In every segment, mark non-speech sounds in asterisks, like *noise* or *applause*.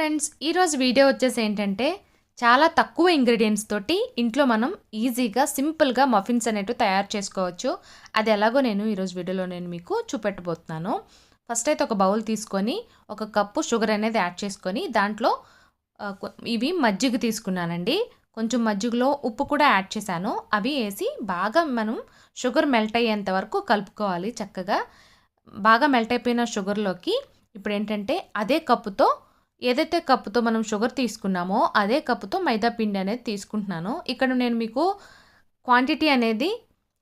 Friends ఈరోజు video వచ్చేసి ఏంటంటే చాలా తక్కువ ఇంగ్రీడియంట్స్ తోటి ఇంట్లో మనం ఈజీగా సింపుల్గా మఫిన్స్ అనేటివి తయారు చేసుకోవచ్చు. అది ఎలాగో నేను ఈరోజు వీడియోలో నేను మీకు చూపెట్టబోతున్నాను. ఫస్ట్ అయితే ఒక బౌల్ తీసుకొని ఒక కప్పు షుగర్ అనేది యాడ్ చేసుకొని దాంట్లో ఇవి మజ్జిగ తీసుకున్నానండి. కొంచెం మజ్జిగలో ఉప్పు కూడా యాడ్ చేశాను. అవి వేసి బాగా మనం షుగర్ మెల్ట్ అయ్యేంత వరకు కలుపుకోవాలి చక్కగా. బాగా మెల్ట్ అయిపోయిన షుగర్లోకి ఇప్పుడు ఏంటంటే అదే కప్పుతో ఏదైతే కప్పుతో మనం షుగర్ తీసుకున్నామో అదే కప్పుతో మైదా పిండి అనేది తీసుకుంటున్నాను. ఇక్కడ నేను మీకు క్వాంటిటీ అనేది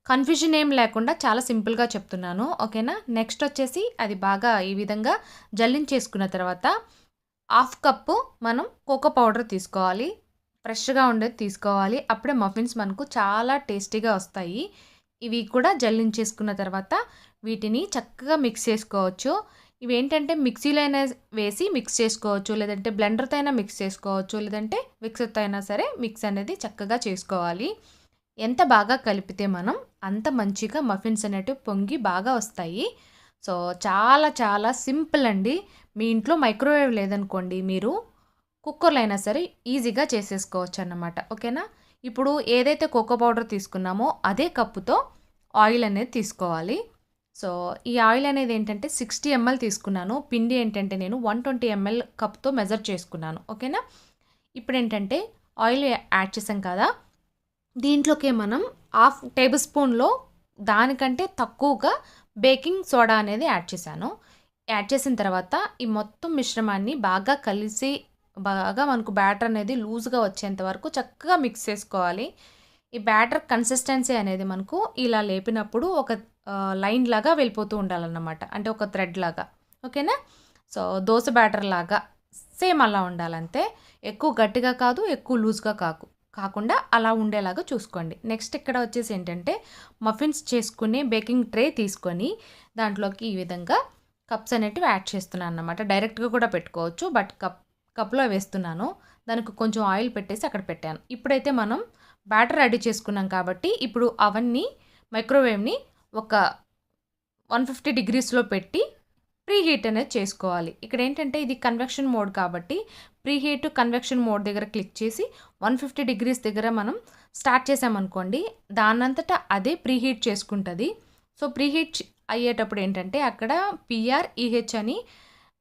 కన్ఫ్యూజన్ ఏం లేకుండా చాలా సింపుల్గా చెప్తున్నాను. ఓకేనా? నెక్స్ట్ వచ్చేసి అది బాగా ఈ విధంగా జల్లించేసుకున్న తర్వాత హాఫ్ కప్పు మనం కోకో పౌడర్ తీసుకోవాలి. ఫ్రెష్గా ఉండేది తీసుకోవాలి. అప్పుడే మఫిన్స్ మనకు చాలా టేస్టీగా వస్తాయి. ఇవి కూడా జల్లించేసుకున్న తర్వాత వీటిని చక్కగా మిక్స్ చేసుకోవచ్చు. ఇవి ఏంటంటే మిక్సీలో అయినా వేసి మిక్స్ చేసుకోవచ్చు లేదంటే బ్లెండర్తో అయినా మిక్స్ చేసుకోవచ్చు లేదంటే మిక్సర్తో అయినా సరే మిక్స్ అనేది చక్కగా చేసుకోవాలి. ఎంత బాగా కలిపితే మనం అంత మంచిగా మఫిన్స్ అనేటివి పొంగి బాగా వస్తాయి. సో చాలా చాలా సింపుల్ అండి. మీ ఇంట్లో మైక్రోవేవ్ లేదనుకోండి మీరు కుక్కర్లో అయినా సరే ఈజీగా చేసేసుకోవచ్చు అన్నమాట ఓకేనా? ఇప్పుడు ఏదైతే కోకో పౌడర్ తీసుకున్నామో అదే కప్పుతో ఆయిల్ అనేది తీసుకోవాలి. సో ఈ ఆయిల్ అనేది ఏంటంటే సిక్స్టీ ఎంఎల్ తీసుకున్నాను. పిండి ఏంటంటే నేను వన్ ట్వంటీ ఎంఎల్ కప్తో మెజర్ చేసుకున్నాను. ఓకేనా? ఇప్పుడు ఏంటంటే ఆయిల్ యాడ్ చేసాం కదా. దీంట్లోకి మనం హాఫ్ టేబుల్ స్పూన్లో దానికంటే తక్కువగా బేకింగ్ సోడా అనేది యాడ్ చేశాను. యాడ్ చేసిన తర్వాత ఈ మొత్తం మిశ్రమాన్ని బాగా కలిసి బాగా మనకు బ్యాటర్ అనేది లూజ్గా వచ్చేంత వరకు చక్కగా మిక్స్ చేసుకోవాలి. ఈ బ్యాటర్ కన్సిస్టెన్సీ అనేది మనకు ఇలా లేపినప్పుడు ఒక లైన్ లాగా వెళ్ళిపోతూ ఉండాలన్నమాట. అంటే ఒక థ్రెడ్ లాగా. ఓకేనా? సో దోశ బ్యాటర్ లాగా సేమ్ అలా ఉండాలంతే. ఎక్కువ గట్టిగా కాదు ఎక్కువ లూజ్గా కాకు కాకుండా అలా ఉండేలాగా చూసుకోండి. నెక్స్ట్ ఇక్కడ వచ్చేసి ఏంటంటే మఫిన్స్ చేసుకునే బేకింగ్ ట్రే తీసుకొని దాంట్లోకి ఈ విధంగా కప్స్ అనేటివి యాడ్ చేస్తున్నాను అన్నమాట. డైరెక్ట్గా కూడా పెట్టుకోవచ్చు బట్ కప్ కప్లో వేస్తున్నాను. దానికి కొంచెం ఆయిల్ పెట్టేసి అక్కడ పెట్టాను. ఇప్పుడైతే మనం బ్యాటర్ రెడీ చేసుకున్నాం కాబట్టి ఇప్పుడు అవన్నీ మైక్రోవేవ్ని ఒక వన్ ఫిఫ్టీ డిగ్రీస్లో పెట్టి ప్రీ హీట్ అనేది చేసుకోవాలి. ఇక్కడ ఏంటంటే ఇది కన్వెక్షన్ మోడ్ కాబట్టి ప్రీ హీట్ కన్వెక్షన్ మోడ్ దగ్గర క్లిక్ చేసి వన్ ఫిఫ్టీ డిగ్రీస్ దగ్గర మనం స్టార్ట్ చేసామనుకోండి దానంతటా అదే ప్రీ హీట్ చేసుకుంటుంది. సో ప్రీ హీట్ అయ్యేటప్పుడు ఏంటంటే అక్కడ పిఆర్ ఈహెచ్ అని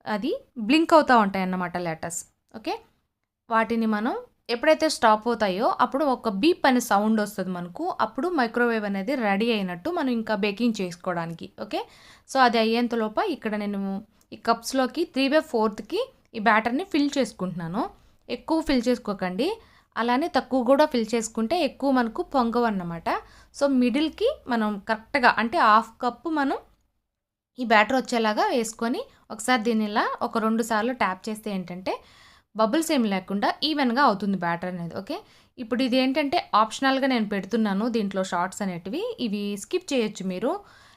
అది బ్లింక్ అవుతూ ఉంటాయి అన్నమాట లెటర్స్ ఓకే? వాటిని మనం ఎప్పుడైతే స్టాప్ అవుతాయో అప్పుడు ఒక బీప్ అనే సౌండ్ వస్తుంది మనకు. అప్పుడు మైక్రోవేవ్ అనేది రెడీ అయినట్టు మనం ఇంకా బేకింగ్ చేసుకోవడానికి. ఓకే? సో అది అయ్యేంతలోప ఇక్కడ నేను ఈ కప్స్లోకి త్రీ బై ఫోర్త్కి ఈ బ్యాటర్ని ఫిల్ చేసుకుంటున్నాను. ఎక్కువ ఫిల్ చేసుకోకండి. అలానే తక్కువ కూడా ఫిల్ చేసుకుంటే ఎక్కువ మనకు పొంగవన్నమాట. సో మిడిల్కి మనం కరెక్ట్గా అంటే హాఫ్ కప్పు మనం ఈ బ్యాటర్ వచ్చేలాగా వేసుకొని ఒకసారి దీన్ని ఇలా ఒక రెండు సార్లు ట్యాప్ చేస్తే ఏంటంటే బబుల్స్ ఏం లేకుండా ఈవెన్గా అవుతుంది బ్యాటర్ అనేది ఓకే? ఇప్పుడు ఇది ఏంటంటే ఆప్షనల్గా నేను పెడుతున్నాను దీంట్లో షార్ట్స్ అనేటివి ఇవి స్కిప్ చేయొచ్చు మీరు.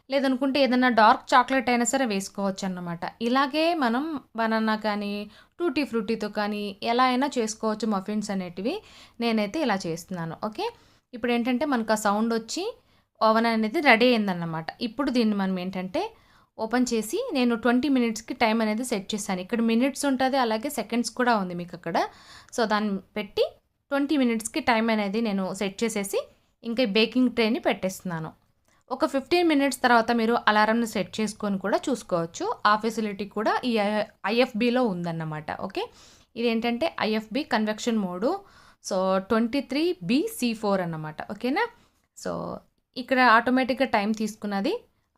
లేదనుకుంటే ఏదైనా డార్క్ చాక్లెట్ అయినా సరే వేసుకోవచ్చు అన్నమాట. ఇలాగే మనం బనానా కానీ టూటీ ఫ్రూటీతో కానీ ఎలా అయినా చేసుకోవచ్చు మఫిన్స్ అనేటివి నేనైతే ఇలా చేస్తున్నాను ఓకే? ఇప్పుడు ఏంటంటే మనకు ఆ సౌండ్ వచ్చి ఓవెన్ అనేది రెడీ అయిందన్నమాట. ఇప్పుడు దీన్ని మనం ఏంటంటే ఓపెన్ చేసి నేను ట్వంటీ మినిట్స్కి టైం అనేది సెట్ చేశాను. ఇక్కడ మినిట్స్ ఉంటుంది అలాగే సెకండ్స్ కూడా ఉంది మీకు అక్కడ. సో దాన్ని పెట్టి ట్వంటీ మినిట్స్కి టైం అనేది నేను సెట్ చేసేసి ఇంకా బేకింగ్ ట్రేని పెట్టేస్తున్నాను. ఒక ఫిఫ్టీన్ మినిట్స్ తర్వాత మీరు అలారంను సెట్ చేసుకొని కూడా చూసుకోవచ్చు. ఆ ఫెసిలిటీ కూడా ఈ ఐఎఫ్బిలో ఉందన్నమాట. ఓకే? ఇదేంటంటే IFB convection mode. So twenty three B C four అన్నమాట. ఓకేనా? సో ఇక్కడ ఆటోమేటిక్గా టైం తీసుకున్నది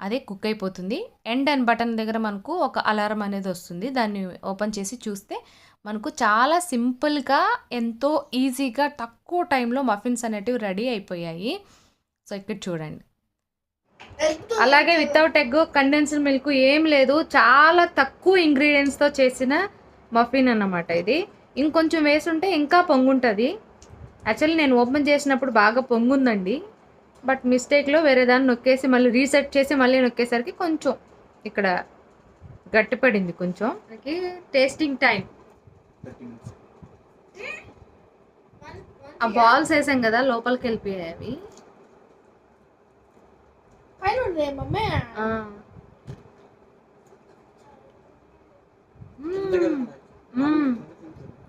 అదే కుక్ అయిపోతుంది. ఎండ్ అండ్ బటన్ దగ్గర మనకు ఒక అలారం అనేది వస్తుంది. దాన్ని ఓపెన్ చేసి చూస్తే మనకు చాలా సింపుల్గా ఎంతో ఈజీగా తక్కువ టైంలో మఫిన్స్ అనేటివి రెడీ అయిపోయాయి. సో ఇక్కడ చూడండి. అలాగే వితౌట్ ఎగ్ కండెన్స్డ్ మిల్క్ ఏం లేదు. చాలా తక్కువ ఇంగ్రీడియంట్స్తో చేసిన మఫిన్ అన్నమాట ఇది. ఇంకొంచెం వేసుంటే ఇంకా పొంగుంటుంది. యాక్చువల్లీ నేను ఓపెన్ చేసినప్పుడు బాగా పొంగుందండి. బట్ మిస్టేక్లో వేరే దాన్ని నొక్కేసి మళ్ళీ రీసెట్ చేసి మళ్ళీ నొక్కేసరికి కొంచెం ఇక్కడ గట్టిపడింది కొంచెం. మనకి టేస్టింగ్ టైం ఆ బాల్స్ వేసాం కదా లోపలికి వెళ్ళిపోయాయి అవి.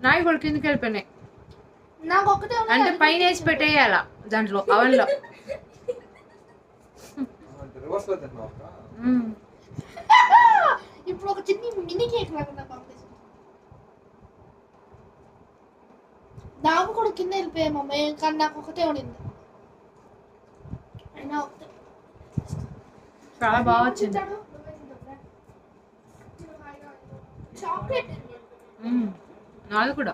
నాయి కూడా కిందకి వెళ్ళిపోయినాయి. నాకు ఒక్కటే ఉంది, అంటే పైన వేసి పెట్టేయాల దాంట్లో అవన్లో *laughs* ఇప్పుడు ఒక చిన్న మినీ కేక్ లాగా నాకు కూడా కింద వెళ్ళిపోయాయి మమ్మీ కానీ నాకు ఒకటే ఉండింది అయినా ఒకటే. చాలా బాగా వచ్చింది. చాక్లెట్. నాది కూడా.